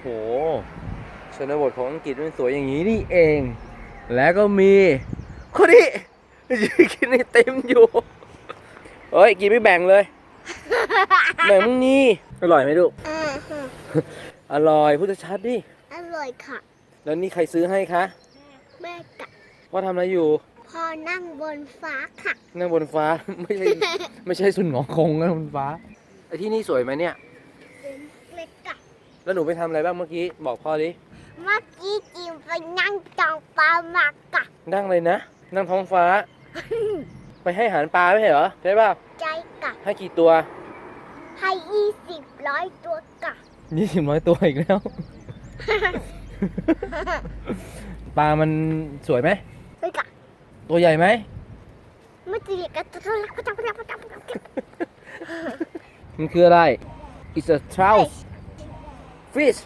โหชนบทของอังกฤษมันสวยอย่างนี้นี่เอง แล้วก็มีคนนี้ยืนกินไอติมอยู่เฮ้ยกินไม่แบ่งเลยแบ่งมึงนี่อร่อยไหมลูกอ่าฮะอร่อยพูดชัดๆดิอร่อยค่ะ แล้วนี่ใครซื้อให้คะแม่กะพ่อทำอะไรอยู่พอนั่งบนฟ้าค่ะ นั่งบนฟ้าไม่ใช่ไม่ใช่สุนหงอคงนะบนฟ้าไอที่นี่สวยไหมเนี่ยเป็นเล็กกะ แล้วหนูไปทำอะไรบ้างเมื่อกี้ บอกพ่อดิ เมื่อกี้จิมไปนั่งจองปลามากกะนั่งเลยนะ นั่งท้องฟ้า ไปให้อาหารปลาไม่ใช่เหรอ ใช่ป่ะ ใจกะให้กี่ตัวให้ยี่สิบร้อยตัวกะยี่สิบร้อยตัวอีกแล้ว ปลามันสวยไหม ไปกะตัวใหญ่ไหม เมื่อกี้กะทุลักประจับประจับประจับประจับมันคืออะไร It's a trout fish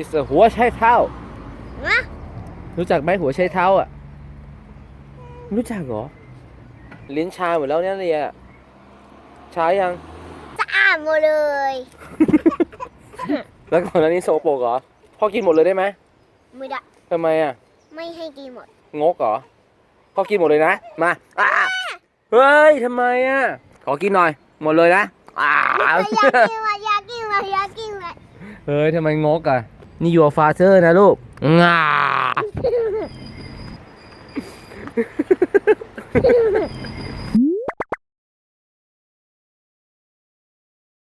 It's a หัวไชเท้านะรู้จักไหมหัวไชเท้าอะ รู้จักเหรอ ลิ้นชาหมดแล้วเนี่ยเรียชายัง สะอาดหมดเลยแล้วก่อนหน้านี้โซโปรกเหรอ พ่อกินหมดเลยได้ไหมไม่ได้ทำไมอะ ไม่ให้กินหมด งกเหรอ พ่อกินหมดเลยนะ มาอ่าเฮ้ยทำไมอะ ขอกินหน่อย หมดเลยนะอ่า อยากกินมาอยากกินมาอยากกินมา เฮ้ยทำไมงกอะ นี่ your father นะลูกงา